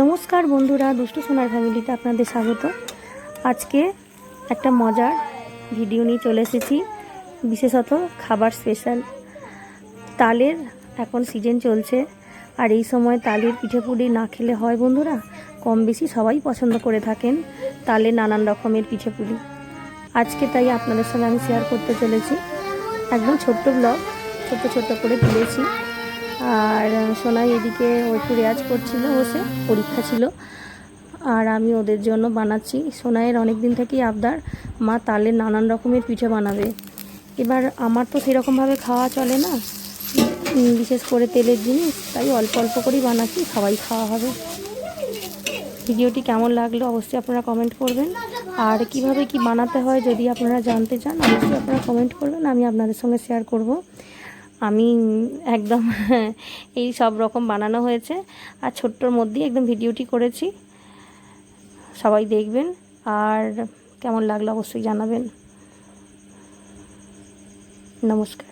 নমস্কার বন্ধুরা, দুষ্টু সোনার ফ্যামিলিতে আপনাদের স্বাগত। আজকে একটা মজার ভিডিও নিয়ে চলে এসেছি। বিশেষত খাবার স্পেশাল তালের এখন সিজন চলছে, আর এই সময় তালের পিঠেপুলি না খেলে হয় বন্ধুরা, কম বেশি সবাই পছন্দ করে থাকেন তালের নানান রকমের পিঠেপুলি আজকে তাই আপনাদের সঙ্গে আমি শেয়ার করতে চলেছি। একদম ছোট্ট ব্লগ ছোট্ট ছোট্ট করে তুলেছি। আর সোনাই এদিকে একটু রেয়াজ করছিল বসে, পরীক্ষা ছিল। আর আমি ওদের জন্য বানাচ্ছি। সোনাইয়ের অনেক দিন থেকেই আবদার, মা তালের নানান রকমের পিঠে বানাবে। এবার আমার তো সেরকমভাবে খাওয়া চলে না। বিশেষ করে তেলের জিনিস, তাই অল্প অল্প করেই বানাচ্ছি, সবাই খাওয়া হবে। ভিডিওটি কেমন লাগল অবশ্যই আপনারা কমেন্ট করবেন। আর কীভাবে কি বানাতে হয় যদি আপনারা জানতে চান, অবশ্যই আপনারা কমেন্ট করবেন, আমি আপনাদের সঙ্গে শেয়ার করব। আমি একদম এই সব রকম বানানো হয়েছে। আর ছোট্টর মধ্যেই একদম ভিডিওটি করেছি। সবাই দেখবেন। আর কেমন লাগল অবশ্যই জানাবেন। নমস্কার।